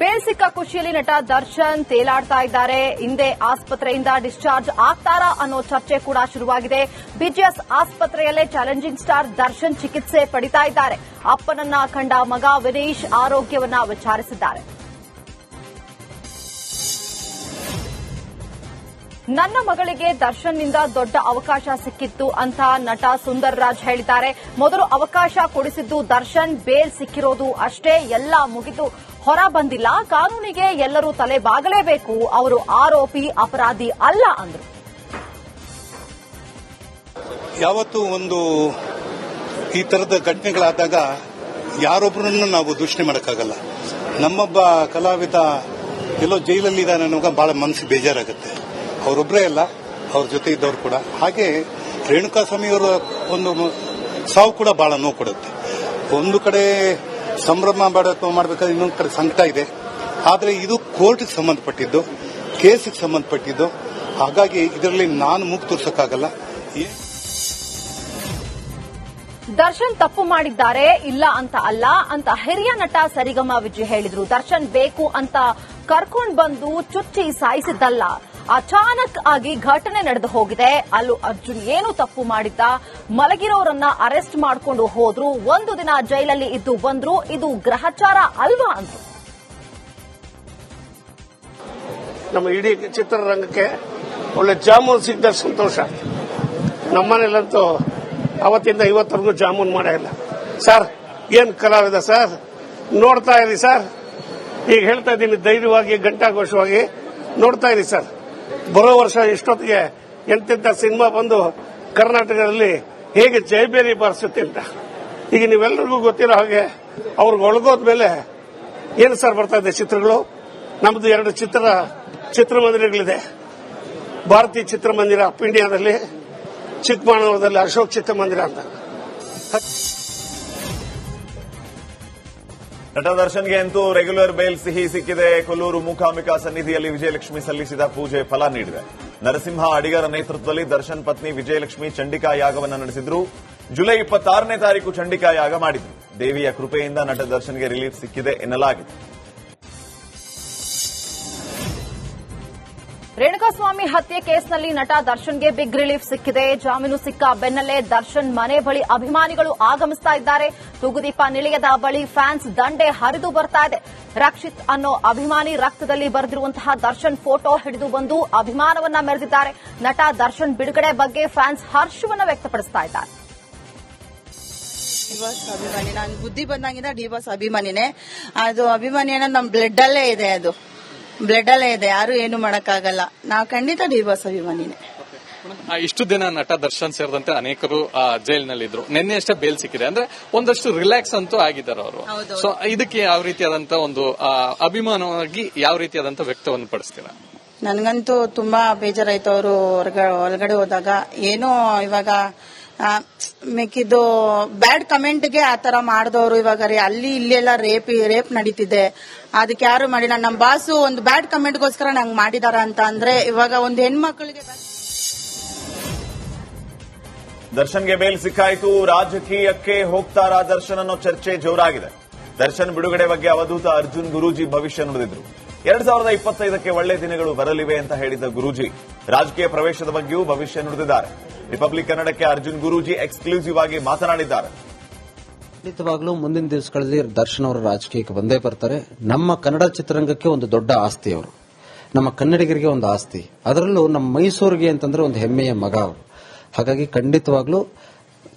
Bale ಸಿಕ್ಕ ಖುಷಿಯಲ್ಲಿ ನಟ ದರ್ಶನ್ ತೇಲಾಡ್ತಾ ಇದ್ದಾರೆ. ಹಿಂದೆ ಆಸ್ಪತ್ರೆಯಿಂದ ಡಿಸ್ಚಾರ್ಜ್ ಆಗ್ತಾರಾ ಅನ್ನೋ ಚರ್ಚೆ ಕೂಡ ಶುರುವಾಗಿದೆ. ಬಿಜಿಎಸ್ ಆಸ್ಪತ್ರೆಯಲ್ಲೇ ಚಾಲೆಂಜಿಂಗ್ ಸ್ಟಾರ್ ದರ್ಶನ್ ಚಿಕಿತ್ಸೆ ಪಡಿತಾ ಇದ್ದಾರೆ. ಅಪ್ಪನನ್ನ ಕಂಡ ಮಗ ವಿನೀಶ್ ಆರೋಗ್ಯವನ್ನ ವಿಚಾರಿಸಿದ್ದಾರೆ. ನನ್ನ ಮಗಳಿಗೆ ದರ್ಶನ್ನಿಂದ ದೊಡ್ಡ ಅವಕಾಶ ಸಿಕ್ಕಿತ್ತು ಅಂತ ನಟ ಸುಂದರ್ ರಾಜ್ ಹೇಳಿದ್ದಾರೆ. ಮೊದಲು ಅವಕಾಶ ಕೊಡಿಸಿದ್ದು ದರ್ಶನ್ ಬೇಲ್ ಸಿಕ್ಕಿರೋದು ಅಷ್ಟೇ, ಎಲ್ಲ ಮುಗಿದು ಹೊರ ಬಂದಿಲ್ಲ. ಕಾನೂನಿಗೆ ಎಲ್ಲರೂ ತಲೆ ಬಾಗಲೇಬೇಕು, ಅವರು ಆರೋಪಿ, ಅಪರಾಧಿ ಅಲ್ಲ ಅಂದ್ರು. ಯಾವತ್ತು ಒಂದು ಈ ತರದ ಘಟನೆಗಳಾದಾಗ ಯಾರೊಬ್ಬರನ್ನು ನಾವು ದೂಷಣೆ ಮಾಡೋಕ್ಕಾಗಲ್ಲ. ನಮ್ಮೊಬ್ಬ ಕಲಾವಿದ ಎಲ್ಲೋ ಜೈಲಲ್ಲಿದ್ದಾನೆ ಅನ್ನೋವಾಗ ಬಹಳ ಮನಸ್ಸು ಬೇಜಾರಾಗುತ್ತೆ. ಅವರೊಬ್ಬರೇ ಅಲ್ಲ, ಅವ್ರ ಜೊತೆ ಇದ್ದವರು ಕೂಡ. ಹಾಗೆ ರೇಣುಕಾಸ್ವಾಮಿಯವರ ಒಂದು ಸಾವು ಕೂಡ ಬಹಳ ನೋವು ಕೊಡುತ್ತೆ. ಒಂದು ಕಡೆ ಸಂಭ್ರಮ ಮಾಡಬೇಕು, ಮಾಡಬೇಕಾದ್ರೆ ಇನ್ನೊಂದು ಕಡೆ ಸಂಕಟ ಇದೆ. ಆದರೆ ಇದು ಕೋರ್ಟ್ಗೆ ಸಂಬಂಧಪಟ್ಟಿದ್ದು, ಕೇಸಿಗೆ ಸಂಬಂಧಪಟ್ಟಿದ್ದು. ಹಾಗಾಗಿ ಇದರಲ್ಲಿ ನಾನು ಮೂಗು ತೋರ್ಸೋಕ್ಕಾಗಲ್ಲ. ದರ್ಶನ್ ತಪ್ಪು ಮಾಡಿದ್ದಾರೆ, ಇಲ್ಲ ಅಂತ ಅಲ್ಲ ಅಂತ ಹಿರಿಯ ನಟ ಸರಿಗಮ ವಿಜಯ್ ಹೇಳಿದ್ರು. ದರ್ಶನ್ ಬೇಕು ಅಂತ ಕರ್ಕೊಂಡು ಬಂದು ಚುಚ್ಚಿ ಸಾಯಿಸಿದ್ದಲ್ಲ. ಅಚಾನಕ್ ಆಗಿ ಘಟನೆ ನಡೆದು ಹೋಗಿದೆ. ಅಲ್ಲೂ ಅರ್ಜುನ್ ಏನು ತಪ್ಪು ಮಾಡಿದ್ದ? ಮಲಗಿರೋರನ್ನ ಅರೆಸ್ಟ್ ಮಾಡಿಕೊಂಡು ಹೋದ್ರು. ಒಂದು ದಿನ ಜೈಲಲ್ಲಿ ಇದ್ದು ಬಂದ್ರು. ಇದು ಗ್ರಹಚಾರ ಅಲ್ವಾ ಅಂದ್ರು. ನಮ್ಮ ಇಡೀ ಚಿತ್ರರಂಗಕ್ಕೆ ಒಳ್ಳೆ ಜಾಮೂನ್ ಸಿಗ್ದ ಸಂತೋಷ. ನಮ್ಮನೇಲಂತೂ ಅವತ್ತಿಂದ ಇವತ್ತರೆಗೂ ಜಾಮೂನ್ ಇಲ್ಲ. ಸರ್, ಏನ್ ಕಲಾವಿದ ಸರ್? ನೋಡ್ತಾ ಇರಿ ಸರ್. ಈಗ ಹೇಳ್ತಾ ಇದ್ದೀನಿ, ಧೈರ್ಯವಾಗಿ, ಘಂಟಾಘೋಷವಾಗಿ ನೋಡ್ತಾ ಇರಿ ಸರ್. ಬರೋ ವರ್ಷ ಇಷ್ಟೊತ್ತಿಗೆ ಎಂತೆಂಥ ಸಿನಿಮಾ ಬಂದು ಕರ್ನಾಟಕದಲ್ಲಿ ಹೇಗೆ ಜೈಬೇರಿ ಬಾರಿಸುತ್ತೆ ಅಂತ. ಈಗ ನೀವೆಲ್ಲರಿಗೂ ಗೊತ್ತಿರೋ ಹಾಗೆ ಅವ್ರಿಗೆ ಒಳಗೋದ್ಮೇಲೆ ಏನು ಸರ್ ಬರ್ತಾ ಇದೆ ಚಿತ್ರಗಳು? ನಮ್ದು ಎರಡು ಚಿತ್ರ, ಚಿತ್ರಮಂದಿರಗಳಿದೆ. ಭಾರತೀಯ ಚಿತ್ರಮಂದಿರ ಇಂಡಿಯಾದಲ್ಲಿ ಚಿಕ್ಕಮಗಳೂರದಲ್ಲಿ ಅಶೋಕ್ ಚಿತ್ರಮಂದಿರ ಅಂತ. ನಟ ದರ್ಶನ್ಗೆ ಅಂತೂ ರೆಗ್ಯುಲರ್ ಬೇಲ್ ಸಿಹಿ ಸಿಕ್ಕಿದೆ. ಕೊಲ್ಲೂರು ಮೂಕಾಂಬಿಕಾ ಸನ್ನಿಧಿಯಲ್ಲಿ ವಿಜಯಲಕ್ಷ್ಮಿ ಸಲ್ಲಿಸಿದ ಪೂಜೆ ಫಲ ನೀಡಿದೆ. ನರಸಿಂಹ ಅಡಿಗರ ನೇತೃತ್ವದಲ್ಲಿ ದರ್ಶನ್ ಪತ್ನಿ ವಿಜಯಲಕ್ಷ್ಮಿ ಚಂಡಿಕಾ ಯಾಗವನ್ನು ನಡೆಸಿದ್ರು. ಜುಲೈ ಇಪ್ಪತ್ತಾರನೇ ತಾರೀಕು ಚಂಡಿಕಾ ಯಾಗ ಮಾಡಿದ್ರು. ದೇವಿಯ ಕೃಪೆಯಿಂದ ನಟ ದರ್ಶನ್ಗೆ ರಿಲೀಫ್ ಸಿಕ್ಕಿದೆ ಎನ್ನಲಾಗಿದೆ. ರೇಣುಕಾಸ್ವಾಮಿ ಹತ್ಯೆ ಕೇಸ್ನಲ್ಲಿ ನಟ ದರ್ಶನ್ಗೆ ಬಿಗ್ ರಿಲೀಫ್ ಸಿಕ್ಕಿದೆ. ಜಾಮೀನು ಸಿಕ್ಕ ಬೆನ್ನಲ್ಲೇ ದರ್ಶನ್ ಮನೆ ಬಳಿ ಅಭಿಮಾನಿಗಳು ಆಗಮಿಸ್ತಾ ಇದ್ದಾರೆ. ತೂಗುದೀಪ ನಿಲಯದ ಬಳಿ ಫ್ಯಾನ್ಸ್ ದಂಡೆ ಹರಿದು ಬರ್ತಾ ಇದೆ. ರಕ್ಷಿತ್ ಅನ್ನೋ ಅಭಿಮಾನಿ ರಕ್ತದಲ್ಲಿ ಬರೆದಿರುವಂತಹ ದರ್ಶನ್ ಫೋಟೋ ಹಿಡಿದು ಬಂದು ಅಭಿಮಾನವನ್ನ ಮೆರೆದಿದ್ದಾರೆ. ನಟ ದರ್ಶನ್ ಬಿಡುಗಡೆ ಬಗ್ಗೆ ಫ್ಯಾನ್ಸ್ ಹರ್ಷವನ್ನು ವ್ಯಕ್ತಪಡಿಸ್ತಾ ಇದ್ದಾರೆ. ಅಭಿಮಾನಿ ನಾನು ಬುದ್ಧಿ ಬಂದಾಗಿಂದ ಡಿವಾಸ್ ಅಭಿಮಾನಿನೇ. ಅದು ಅಭಿಮಾನಿ ನಮ್ಮ ನಮ್ ಬ್ಲಡ್ ಅಲ್ಲೇ ಇದೆ ಅದು. ಬ್ಲಡ್ ಅಲ್ಲೇ ಇದೆ ಯಾರು ಏನು ಮಾಡಕ್ಕಾಗಲ್ಲ. ನಾವು ಖಂಡಿತ ನಿರ್ವಾಸ ಅಭಿಮಾನಿನೇ ಆ, ಇಷ್ಟು ದಿನ ನಟ ದರ್ಶನ್ ಸೇರಿದಂತೆ ಅನೇಕರು ಆ, ಜೈಲಿನಲ್ಲಿದ್ರು. ನಿನ್ನೆ ಅಷ್ಟೇ ಬೇಲ್ ಸಿಕ್ಕಿದೆ. ಅಂದ್ರೆ ಒಂದಷ್ಟು ರಿಲ್ಯಾಕ್ಸ್ ಅಂತೂ ಆಗಿದ್ದಾರೆ ಅವರು. ಸೊ ಇದಕ್ಕೆ ಯಾವ ರೀತಿಯಾದಂತ ಒಂದು ಆ, ಅಭಿಮಾನವಾಗಿ ಯಾವ ರೀತಿಯಾದಂತ ವ್ಯಕ್ತವನ್ನು ಪಡಿಸ್ತೀರಾ? ನನಗಂತೂ ತುಂಬಾ ಬೇಜಾರಾಯ್ತು ಅವರು ಹೊರಗಡೆ ಹೋದಾಗ. ಏನೋ ಇವಾಗ ಆ, ಮಿಕ್ಕಿದ್ದು ಬ್ಯಾಡ್ ಕಮೆಂಟ್ಗೆ ಆ ತರ ಮಾಡಿದವರು ಇವಾಗ ರೀ ಅಲ್ಲಿ ಇಲ್ಲಿ ಎಲ್ಲ ರೇಪ್ ರೇಪ್ ನಡೀತಿದೆ. ಅದಕ್ಕೆ ಯಾರು ಮಾಡಿಲ್ಲ ನಮ್ಮ ಬಾಸು ಒಂದು ಬ್ಯಾಡ್ ಕಮೆಂಟ್ಗೋಸ್ಕರ ನಂಗ್ ಮಾಡಿದಾರ ಅಂತ ಅಂದ್ರೆ ಇವಾಗ ಒಂದು ಹೆಣ್ಮಕ್ಳಿಗೆ ದರ್ಶನ್ಗೆ ಬೇಲ್ ಸಿಕ್ಕಾಯ್ತು ರಾಜಕೀಯಕ್ಕೆ ಹೋಗ್ತಾರಾ ದರ್ಶನ್ ಅನ್ನೋ ಚರ್ಚೆ ಜೋರಾಗಿದೆ. ದರ್ಶನ್ ಬಿಡುಗಡೆ ಬಗ್ಗೆ ಅವಧೂತ ಅರ್ಜುನ್ ಗುರೂಜಿ ಭವಿಷ್ಯ ನುಡಿದ್ರು ಎರಡ್ ಸಾವಿರದ ಇಪ್ಪತ್ತೈದಕ್ಕೆ ಒಳ್ಳೆ ದಿನಗಳು ಬರಲಿವೆ ಅಂತ ಹೇಳಿದ ಗುರೂಜಿ ರಾಜಕೀಯ ಪ್ರವೇಶದ ಬಗ್ಗೆಯೂ ಭವಿಷ್ಯ ನುಡಿದಿದ್ದಾರೆ. ರಿಪಬ್ಲಿಕ್ ಕನ್ನಡಕ್ಕೆ ಅರ್ಜುನ್ ಗುರೂಜಿ ಎಕ್ಸ್ಕ್ಲೂಸಿವ್ ಆಗಿ ಮಾತನಾಡಿದ್ದಾರೆ. ಖಂಡಿತವಾಗ್ಲೂ ಮುಂದಿನ ದಿವಸಗಳಲ್ಲಿ ದರ್ಶನ್ ಅವರು ರಾಜಕೀಯಕ್ಕೆ ಬಂದೇ ಬರ್ತಾರೆ. ನಮ್ಮ ಕನ್ನಡ ಚಿತ್ರರಂಗಕ್ಕೆ ಒಂದು ದೊಡ್ಡ ಆಸ್ತಿ ಅವರು. ನಮ್ಮ ಕನ್ನಡಿಗರಿಗೆ ಒಂದು ಆಸ್ತಿ. ಅದರಲ್ಲೂ ನಮ್ಮ ಮೈಸೂರಿಗೆ ಅಂತಂದ್ರೆ ಒಂದು ಹೆಮ್ಮೆಯ ಮಗ ಅವರು. ಹಾಗಾಗಿ ಖಂಡಿತವಾಗ್ಲೂ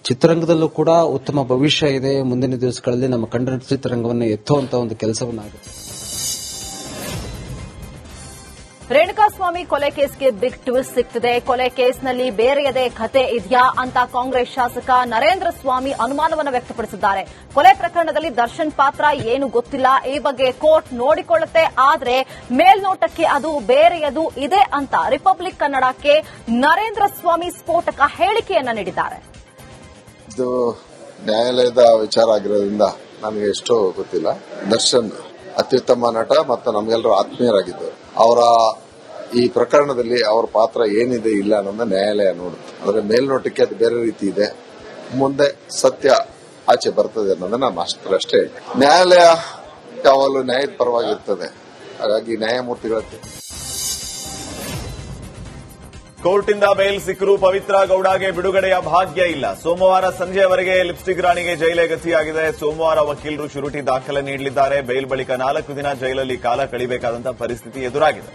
ಚಿತ್ರರಂಗದಲ್ಲೂ ಕೂಡ ಉತ್ತಮ ಭವಿಷ್ಯ ಇದೆ. ಮುಂದಿನ ದಿವಸಗಳಲ್ಲಿ ನಮ್ಮ ಕನ್ನಡ ಚಿತ್ರರಂಗವನ್ನು ಎತ್ತುವಂತ ಒಂದು ಕೆಲಸವನ್ನಾಗುತ್ತೆ. ರೇಣುಕಾಸ್ವಾಮಿ ಕೊಲೆ ಕೇಸ್ಗೆ ಬಿಗ್ ಟ್ವಿಸ್ಟ್ ಸಿಗ್ತಿದೆ. ಕೊಲೆ ಕೇಸ್ನಲ್ಲಿ ಬೇರೆಯದೇ ಕತೆ ಇದೆಯಾ ಅಂತ ಕಾಂಗ್ರೆಸ್ ಶಾಸಕ ನರೇಂದ್ರ ಸ್ವಾಮಿ ಅನುಮಾನವನ್ನು ವ್ಯಕ್ತಪಡಿಸಿದ್ದಾರೆ. ಕೊಲೆ ಪ್ರಕರಣದಲ್ಲಿ ದರ್ಶನ್ ಪಾತ್ರ ಏನು ಗೊತ್ತಿಲ್ಲ. ಈ ಬಗ್ಗೆ ಕೋರ್ಟ್ ನೋಡಿಕೊಳ್ಳುತ್ತೆ. ಆದರೆ ಮೇಲ್ನೋಟಕ್ಕೆ ಅದು ಬೇರೆಯದು ಇದೆ ಅಂತ ರಿಪಬ್ಲಿಕ್ ಕನ್ನಡಕ್ಕೆ ನರೇಂದ್ರ ಸ್ವಾಮಿ ಸ್ಫೋಟಕ ಹೇಳಿಕೆಯನ್ನ ನೀಡಿದ್ದಾರೆ. ನ್ಯಾಯಾಲಯದ ವಿಚಾರ ಆಗಿರೋದ್ರಿಂದ ನನಗೆ ಎಷ್ಟೋ ಗೊತ್ತಿಲ್ಲ. ದರ್ಶನ್ ಅತ್ಯುತ್ತಮ ನಟ ಮತ್ತು ನಮಗೆಲ್ಲರೂ ಆತ್ಮೀಯರಾಗಿದ್ದರು. ಅವರ ಈ ಪ್ರಕರಣದಲ್ಲಿ ಅವರ ಪಾತ್ರ ಏನಿದೆ ಇಲ್ಲ ಅನ್ನೋದನ್ನ ನ್ಯಾಯಾಲಯ ನೋಡುತ್ತೆ. ಆದರೆ ಮೇಲ್ನೋಟಕ್ಕೆ ಅದು ಬೇರೆ ರೀತಿ ಇದೆ. ಮುಂದೆ ಸತ್ಯ ಆಚೆ ಬರ್ತದೆ ಅನ್ನೋದನ್ನ ನಾನು ಅಷ್ಟರಷ್ಟೇ ಹೇಳ್ತೀನಿ. ನ್ಯಾಯಾಲಯ ಯಾವಾಗಲೂ ನ್ಯಾಯದ ಪರವಾಗಿರ್ತದೆ. ಹಾಗಾಗಿ ನ್ಯಾಯಮೂರ್ತಿಗಳ ಕೋರ್ಟಿಂದ ಬೇಲ್ ಸಿಕ್ಕರೂ ಪವಿತ್ರ ಗೌಡಗೆ ಬಿಡುಗಡೆಯ ಭಾಗ್ಯ ಇಲ್ಲ. ಸೋಮವಾರ ಸಂಜೆಯವರೆಗೆ ಲಿಪ್ಸ್ಟಿಕ್ ರಾಣಿಗೆ ಜೈಲೇ ಗತಿಯಾಗಿದೆ. ಸೋಮವಾರ ವಕೀಲರು ಶುರುಟಿ ದಾಖಲೆ ನೀಡಲಿದ್ದಾರೆ. ಬೇಲ್ ಬಳಿಕ ನಾಲ್ಕು ದಿನ ಜೈಲಲ್ಲಿ ಕಾಲ ಕಳಿಬೇಕಾದಂತಹ ಪರಿಸ್ಥಿತಿ ಎದುರಾಗಿದೆ.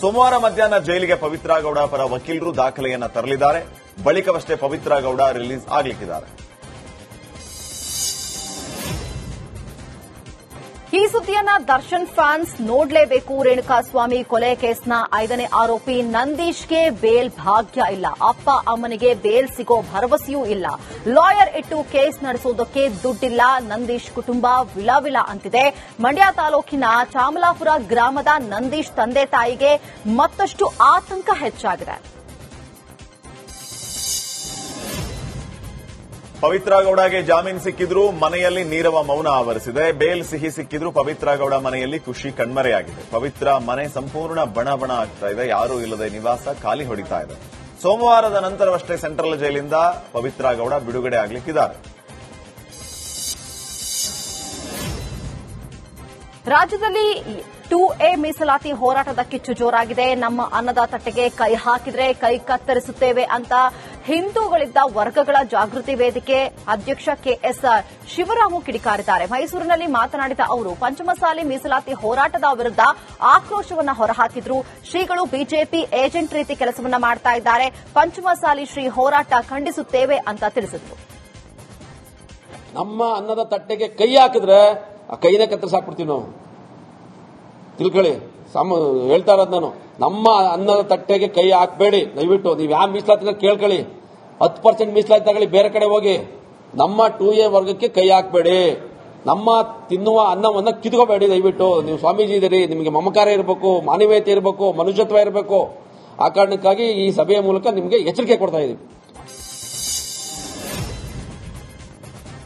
ಸೋಮವಾರ ಮಧ್ಯಾಹ್ನ ಜೈಲಿಗೆ ಪವಿತ್ರ ಗೌಡ ಪರ ವಕೀಲರು ದಾಖಲೆಯನ್ನ ತರಲಿದ್ದಾರೆ. ಬಳಿಕವಷ್ಟೇ ಪವಿತ್ರ ಗೌಡ ರಿಲೀಸ್ ಆಗಲಿಕ್ಕಿದ್ದಾರೆ. ಈ ಸುದ್ದಿಯನ್ನ ದರ್ಶನ್ ಫ್ಯಾನ್ಸ್ ನೋಡ್ಲೇಬೇಕು. ರೇಣುಕಾಸ್ವಾಮಿ ಕೊಲೆ ಕೇಸ್ನ ಐದನೇ ಆರೋಪಿ ನಂದೀಶ್ಗೆ ಬೇಲ್ ಭಾಗ್ಯ ಇಲ್ಲ. ಅಪ್ಪ ಅಮ್ಮನಿಗೆ ಬೇಲ್ ಸಿಗೋ ಭರವಸೆಯೂ ಇಲ್ಲ. ಲಾಯರ್ ಇಟ್ಟು ಕೇಸ್ ನಡೆಸೋದಕ್ಕೆ ದುಡ್ಡಿಲ್ಲ. ನಂದೀಶ್ ಕುಟುಂಬ ವಿಳವಿಳ ಅಂತಿದೆ. ಮಂಡ್ಯ ತಾಲೂಕಿನ ಚಾಮಲಾಪುರ ಗ್ರಾಮದ ನಂದೀಶ್ ತಂದೆ ತಾಯಿಗೆ ಮತ್ತಷ್ಟು ಆತಂಕ ಹೆಚ್ಚಾಗಿದೆ. ಪವಿತ್ರ ಗೌಡಗೆ ಜಾಮೀನು ಸಿಕ್ಕಿದ್ರು ಮನೆಯಲ್ಲಿ ನೀರವ ಮೌನ ಆವರಿಸಿದೆ. ಬೇಲ್ ಸಿಹಿ ಸಿಕ್ಕಿದ್ರು ಪವಿತ್ರ ಗೌಡ ಮನೆಯಲ್ಲಿ ಖುಷಿ ಕಣ್ಮರೆಯಾಗಿದೆ. ಪವಿತ್ರ ಮನೆ ಸಂಪೂರ್ಣ ಬಣ ಬಣ ಆಗ್ತಾ ಇದೆ. ಯಾರೂ ಇಲ್ಲದೆ ನಿವಾಸ ಖಾಲಿ ಹೊಡಿತಾ ಇದೆ. ಸೋಮವಾರದ ನಂತರವಷ್ಟೇ ಸೆಂಟ್ರಲ್ ಜೈಲಿಂದ ಪವಿತ್ರ ಗೌಡ ಬಿಡುಗಡೆ ಆಗಲಿಕ್ಕಿದ್ದಾರೆ. ರಾಜ್ಯದಲ್ಲಿ ಟೂ ಎ ಮೀಸಲಾತಿ ಹೋರಾಟದ ಕಿಚ್ಚು ಜೋರಾಗಿದೆ. ನಮ್ಮ ಅನ್ನದ ತಟ್ಟೆಗೆ ಕೈ ಹಾಕಿದ್ರೆ ಕೈ ಕತ್ತರಿಸುತ್ತೇವೆ ಅಂತ ಹಿಂದೂಗಳಿದ್ದ ವರ್ಗಗಳ ಜಾಗೃತಿ ವೇದಿಕೆ ಅಧ್ಯಕ್ಷ ಕೆಎಸ್ ಶಿವರಾಮು ಕಿಡಿಕಾರಿದ್ದಾರೆ. ಮೈಸೂರಿನಲ್ಲಿ ಮಾತನಾಡಿದ ಅವರು, ಪಂಚಮಸಾಲಿ ಮೀಸಲಾತಿ ಹೋರಾಟದ ವಿರುದ್ಧ ಆಕ್ರೋಶವನ್ನ ಹೊರಹಾಕಿದ್ರು. ಶ್ರೀಗಳು ಬಿಜೆಪಿ ಏಜೆಂಟ್ ರೀತಿ ಕೆಲಸವನ್ನ ಮಾಡ್ತಾ ಇದ್ದಾರೆ. ಪಂಚಮಸಾಲಿ ಶ್ರೀ ಹೋರಾಟ ಖಂಡಿಸುತ್ತೇವೆ ಅಂತ ತಿಳಿಸಿದರು. ನಮ್ಮ ಅನ್ನದ ತಟ್ಟೆಗೆ ಕೈ ಹಾಕಿದ್ರೆ ಆ ಕೈನೇ ಕತ್ತರಿಸಾಕ್ಬಿಡ್ತೀವಿ ನಾವು. ತಿಳ್ಕೊಳ್ಳಿ. ಸಮ ಹೇಳ್ತಾ ಇರೋದು ನಾನು. ನಮ್ಮ ಅನ್ನದ ತಟ್ಟೆಗೆ ಕೈ ಹಾಕಬೇಡಿ. ದಯವಿಟ್ಟು ನೀವು ಯಾವ ಮೀಸಲಾತಿ ಕೇಳ್ಕೊಳ್ಳಿ. ಹತ್ತು ಪರ್ಸೆಂಟ್ ಮೀಸಲಾತಿ ತಗೊಳ್ಳಿ, ಬೇರೆ ಕಡೆ ಹೋಗಿ. ನಮ್ಮ ಟೂ ಎ ವರ್ಗಕ್ಕೆ ಕೈ ಹಾಕಬೇಡಿ. ನಮ್ಮ ತಿನ್ನುವ ಅನ್ನವನ್ನ ಕಿತ್ಕೋಬೇಡಿ ದಯವಿಟ್ಟು. ನೀವು ಸ್ವಾಮೀಜಿ ಇದ್ದೀರಿ ನಿಮಗೆ ಮಮಕಾರ ಇರಬೇಕು, ಮಾನವೀಯತೆ ಇರಬೇಕು, ಮನುಷ್ಯತ್ವ ಇರಬೇಕು. ಆ ಕಾರಣಕ್ಕಾಗಿ ಈ ಸಭೆಯ ಮೂಲಕ ನಿಮಗೆ ಎಚ್ಚರಿಕೆ ಕೊಡ್ತಾ ಇದ್ದೀವಿ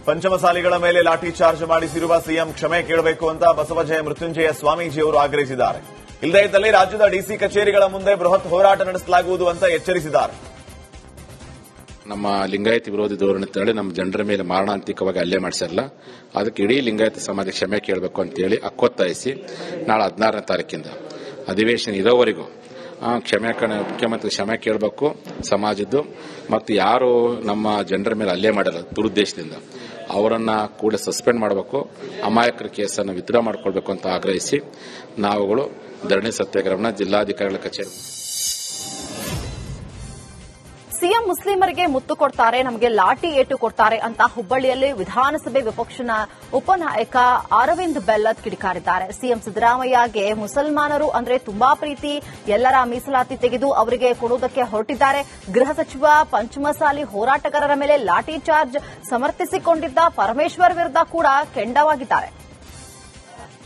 ಪಂಚಮಸಾಲಿಗಳ ಮೇಲೆ ಲಾಠಿ ಚಾರ್ಜ್ ಮಾಡಿಸಿರುವ ಸಿಎಂ ಕ್ಷಮೆ ಕೇಳಬೇಕು ಅಂತ ಬಸವಜಯ ಮೃತ್ಯುಂಜಯ ಸ್ವಾಮೀಜಿಯವರು ಆಗ್ರಹಿಸಿದ್ದಾರೆ. ಇಲ್ಲದೇ ಇದ್ದಲ್ಲಿ ರಾಜ್ಯದ ಡಿಸಿ ಕಚೇರಿಗಳ ಮುಂದೆ ಬೃಹತ್ ಹೋರಾಟ ನಡೆಸಲಾಗುವುದು ಅಂತ ಎಚ್ಚರಿಸಿದ್ದಾರೆ. ನಮ್ಮ ಲಿಂಗಾಯತ ವಿರೋಧಿ ಧೋರಣೆ ತಳಿ ನಮ್ಮ ಜನರ ಮೇಲೆ ಮಾರಣಾಂತಿಕವಾಗಿ ಹಲ್ಲೆ ಮಾಡಿಸಿರಲ್ಲ ಅದಕ್ಕೆ ಇಡೀ ಲಿಂಗಾಯತ ಸಮಾಜ ಕ್ಷಮೆ ಕೇಳಬೇಕು ಅಂತೇಳಿ ಅಕ್ಕೊತ್ತಾಯಿಸಿ ನಾಳೆ ಹದಿನಾರನೇ ತಾರೀಕಿಂದ. ಅಧಿವೇಶನ ಇರೋವರೆಗೂ ಕ್ಷಮೆ ಮುಖ್ಯಮಂತ್ರಿ ಕ್ಷಮೆ ಕೇಳಬೇಕು ಸಮಾಜದ್ದು, ಮತ್ತು ಯಾರು ನಮ್ಮ ಜನರ ಮೇಲೆ ಹಲ್ಲೆ ಮಾಡಲ್ಲ ದುರುದ್ದೇಶದಿಂದ, ಅವರನ್ನ ಕೂಡ ಸಸ್ಪೆಂಡ್ ಮಾಡಬೇಕು, ಅಮಾಯಕರ ಕೇಸನ್ನು ವಿತ್ಡ್ರಾ ಮಾಡಿಕೊಳ್ಬೇಕು ಅಂತ ಆಗ್ರಹಿಸಿ ನಾವುಗಳು ಧರಣಿ ಸತ್ಯಾಗ್ರಹವನ್ನು ಜಿಲ್ಲಾಧಿಕಾರಿಗಳ ಕಚೇರಿ. ಸಿಎಂ ಮುಸ್ಲಿಮರಿಗೆ ಮುತ್ತು ಕೊಡ್ತಾರೆ, ನಮಗೆ ಲಾಠಿ ಏಟು ಕೊಡ್ತಾರೆ ಅಂತ ಹುಬ್ಬಳ್ಳಿಯಲ್ಲಿ ವಿಧಾನಸಭೆ ವಿಪಕ್ಷನ ಉಪನಾಯಕ ಅರವಿಂದ್ ಬೆಲ್ಲದ್ ಕಿಡಿಕಾರಿದ್ದಾರೆ. ಸಿಎಂ ಸಿದ್ದರಾಮಯ್ಯಗೆ ಮುಸಲ್ಮಾನರು ಅಂದ್ರೆ ತುಂಬಾ ಪ್ರೀತಿ, ಎಲ್ಲರ ಮೀಸಲಾತಿ ತೆಗೆದು ಅವರಿಗೆ ಕೊಡುವುದಕ್ಕೆ ಹೊರಟಿದ್ದಾರೆ. ಗೃಹ ಸಚಿವ ಪಂಚಮಸಾಲಿ ಹೋರಾಟಗಾರರ ಮೇಲೆ ಲಾಠಿ ಚಾರ್ಜ್ ಸಮರ್ಥಿಸಿಕೊಂಡಿದ್ದ ಪರಮೇಶ್ವರ್ ವಿರುದ್ಧ ಕೂಡ ಕೆಂಡವಾಗಿದ್ದಾರೆ.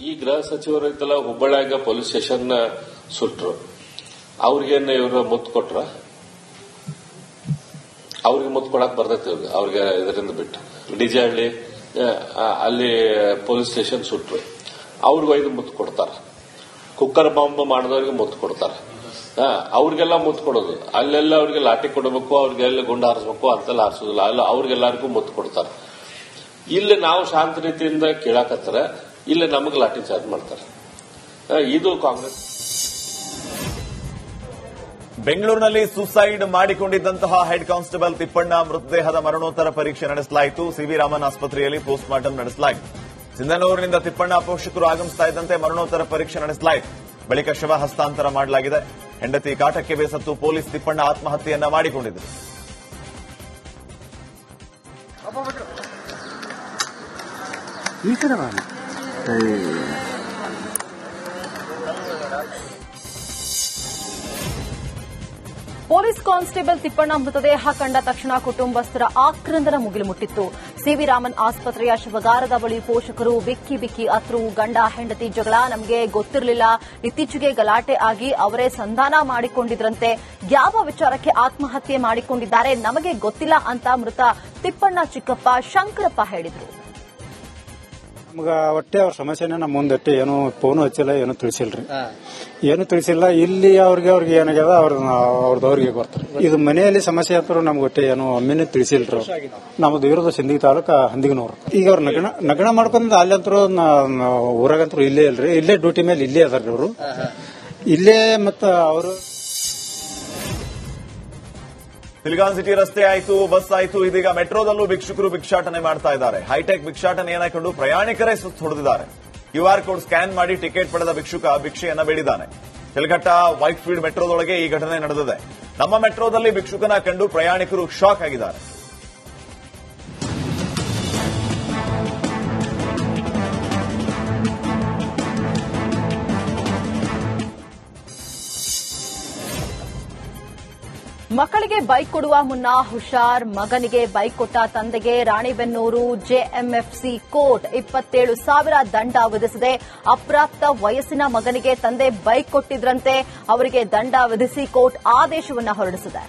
ಈ ಗೃಹ ಸಚಿವರು ಇದ್ದಲ್ಲ ಹುಬ್ಬಳ್ಳಿಯಾಗ ಪೊಲೀಸ್ ಸ್ಟೇಷನ್ ಸುಟ್ರು. ಅವ್ರಿಗೇನು ಇವ್ರ ಮುತ್ತು ಕೊಟ್ರ? ಅವ್ರಿಗೆ ಮುತ್ತು ಕೊಡಕ್ ಬರ್ತೈತಿ ಇವ್ರಿಗೆ. ಅವ್ರಿಗೆ ಇದರಿಂದ ಬಿಟ್ಟು. ಡಿಜೆಹಳ್ಳಿ ಅಲ್ಲಿ ಪೊಲೀಸ್ ಸ್ಟೇಷನ್ ಸುಟ್ರು. ಅವ್ರಿಗೆ ಐದು ಮುತ್ತು ಕೊಡ್ತಾರ. ಕುಕ್ಕರ್ ಬಾಂಬ್ ಮಾಡಿದವ್ರಿಗೆ ಮುತ್ತು ಕೊಡ್ತಾರ. ಅವ್ರಿಗೆಲ್ಲ ಮುತ್ತು ಕೊಡೋದು. ಅಲ್ಲೆಲ್ಲ ಅವ್ರಿಗೆ ಲಾಠಿ ಕೊಡಬೇಕು ಅವ್ರಿಗೆಲ್ಲ ಗುಂಡ ಹಾರಿಸ್ಬೇಕು ಅಂತೆಲ್ಲ ಹಾರಿಸೋದಿಲ್ಲ. ಅಲ್ಲ, ಅವ್ರಿಗೆಲ್ಲರಿಗೂ ಮುತ್ತು ಕೊಡ್ತಾರ. ಇಲ್ಲಿ ನಾವು ಶಾಂತ ರೀತಿಯಿಂದ ಕೇಳಾಕತ್ತಾರ ಇಲ್ಲಿ ನಮಗೆ ಲಾಠಿ ಚಾರ್ಜ್ ಮಾಡ್ತಾರೆ. ಇದು ಕಾಂಗ್ರೆಸ್. ಬೆಂಗಳೂರಿನಲ್ಲಿ ಸುಸೈಡ್ ಮಾಡಿಕೊಂಡಿದ್ದಂತಹ ಹೆಡ್ ಕಾನ್ಸ್ಟೇಬಲ್ ತಿಪ್ಪಣ್ಣ ಮೃತದೇಹದ ಮರಣೋತ್ತರ ಪರೀಕ್ಷೆ ನಡೆಸಲಾಯಿತು. ಸಿವಿ ರಾಮನ್ ಆಸ್ಪತ್ರೆಯಲ್ಲಿ ಪೋಸ್ಟ್ ಮಾರ್ಟಂ ನಡೆಸಲಾಯಿತು. ಸಿಂಧನೂರಿನಿಂದ ತಿಪ್ಪಣ್ಣ ಪೋಷಕರು ಆಗಮಿಸ್ತಾ ಇದ್ದಂತೆ ಮರಣೋತ್ತರ ಪರೀಕ್ಷೆ ನಡೆಸಲಾಯಿತು. ಬಳಿಕ ಶವ ಹಸ್ತಾಂತರ ಮಾಡಲಾಗಿದೆ. ಹೆಂಡತಿ ಕಾಟಕ್ಕೆ ಬೇಸತ್ತು ಪೊಲೀಸ್ ತಿಪ್ಪಣ್ಣ ಆತ್ಮಹತ್ಯೆಯನ್ನ ಪೊಲೀಸ್ ಕಾನ್ಸ್ಟೇಬಲ್ ತಿಪ್ಪಣ್ಣ ಮೃತದೇಹ ಕಂಡ ತಕ್ಷಣ ಕುಟುಂಬಸ್ಥರ ಆಕ್ರಂದನ ಮುಗಿಲು ಮುಟ್ಟಿತ್ತು. ಸಿವಿ ರಾಮನ್ ಆಸ್ಪತ್ರೆಯ ಶಿವಗಾರದ ಬಳಿ ಪೋಷಕರು ಬಿಕ್ಕಿ ಬಿಕ್ಕಿ ಅತ್ರು ಗಂಡ, ಹೆಂಡತಿ ಜಗಳ, ನಮಗೆ ಗೊತ್ತಿರಲಿಲ್ಲ. ಇತ್ತೀಚೆಗೆ ಗಲಾಟೆ ಆಗಿ ಅವರೇ ಸಂಧಾನ ಮಾಡಿಕೊಂಡಿದ್ರಂತೆ. ಯಾವ ವಿಚಾರಕ್ಕೆ ಆತ್ಮಹತ್ಯೆ ಮಾಡಿಕೊಂಡಿದ್ದಾರೆ ನಮಗೆ ಗೊತ್ತಿಲ್ಲ ಅಂತ ಮೃತ ತಿಪ್ಪಣ್ಣ ಚಿಕ್ಕಪ್ಪ ಶಂಕರಪ್ಪ ಹೇಳಿದರು. ನಮ್ಗ ಒಟ್ಟೆ ಅವ್ರ ಸಮಸ್ಯೆನೇ ನಮ್ಮ ಮುಂದಟ್ಟೆ ಏನು ಫೋನ್ ಹಚ್ಚಿಲ್ಲ ಏನು ತಿಳಿಸಿಲ್ರಿ. ಏನು ತಿಳಿಸಿಲ್ಲ ಇಲ್ಲಿ ಅವ್ರಿಗೆ ಅವ್ರಿಗೆ ಏನಾಗ್ಯದ ಅವ್ರ ಅವ್ರದವ್ರಿಗೆ ಬರ್ತಾರೆ ಇದು ಮನೆಯಲ್ಲಿ ಸಮಸ್ಯೆ ಅಂತ ನಮ್ಗೆ ಒಟ್ಟೆ ಏನು ಒಮ್ಮೆನೆ ತಿಳಿಸಿಲ್ರಿ ಅವ್ರು. ನಮ್ದು ಇರೋದು ಸಿಂದಗಿ ತಾಲೂಕ ಹಂದಿಗನೂರು. ಈಗ ಅವ್ರ ನಗಣ ನಗಣ ಮಾಡ್ಕೊಂಡ್ ಅಲ್ಲಂತರೂ ಊರಾಗಂತರೂ ಇಲ್ಲೇ ಇಲ್ರಿ. ಇಲ್ಲೇ ಡ್ಯೂಟಿ ಮೇಲೆ ಇಲ್ಲೇ ಅದಾರ್ರಿ ಅವರು. ಇಲ್ಲೇ ಮತ್ತ ಅವರು ಸಿಲಿಕಾನ್ ಸಿಟಿ ರಸ್ತೆ ಆಯಿತು, ಬಸ್ ಆಯ್ತು, ಇದೀಗ ಮೆಟ್ರೋದಲ್ಲೂ ಭಿಕ್ಷುಕರು ಭಿಕ್ಷಾಟನೆ ಮಾಡ್ತಾ ಇದ್ದಾರೆ. ಹೈಟೆಕ್ ಭಿಕ್ಷಾಟನೆ ಏನಾಯ್ಕೊಂಡು ಪ್ರಯಾಣಿಕರೇ ಸುತ್ತ ಹೊಡೆದಿದ್ದಾರೆ. ಕ್ಯೂ ಆರ್ ಕೋಡ್ ಸ್ಕ್ಯಾನ್ ಮಾಡಿ ಟಿಕೆಟ್ ಪಡೆದ ಭಿಕ್ಷುಕ ಭಿಕ್ಷೆಯನ್ನ ಬೇಡಿದ್ದಾನೆ. ಕೆಲ್ಘಟ್ಟ ವೈಟ್ ಫೀಲ್ಡ್ ಮೆಟ್ರೋದೊಳಗೆ ಈ ಘಟನೆ ನಡೆದಿದೆ. ನಮ್ಮ ಮೆಟ್ರೋದಲ್ಲಿ ಭಿಕ್ಷುಕನ ಕಂಡು ಪ್ರಯಾಣಿಕರು ಶಾಕ್ ಆಗಿದ್ದಾರೆ. ಮಕ್ಕಳಿಗೆ ಬೈಕ್ ಕೊಡುವ ಮುನ್ನ ಹುಷಾರ್, ಮಗನಿಗೆ ಬೈಕ್ ಕೊಟ್ಟ ತಂದೆಗೆ ರಾಣಿಬೆನ್ನೂರು ಜೆಎಂಎಫ್ಸಿ ಕೋರ್ಟ್ ಇಪ್ಪತ್ತೇಳು ಸಾವಿರ ದಂಡ ವಿಧಿಸಿದೆ ಅಪ್ರಾಪ್ತ ವಯಸ್ಸಿನ ಮಗನಿಗೆ ತಂದೆ ಬೈಕ್ ಕೊಟ್ಟಿದ್ರಂತೆ, ಅವರಿಗೆ ದಂಡ ವಿಧಿಸಿ ಕೋರ್ಟ್ ಆದೇಶವನ್ನು ಹೊರಡಿಸಿದೆ.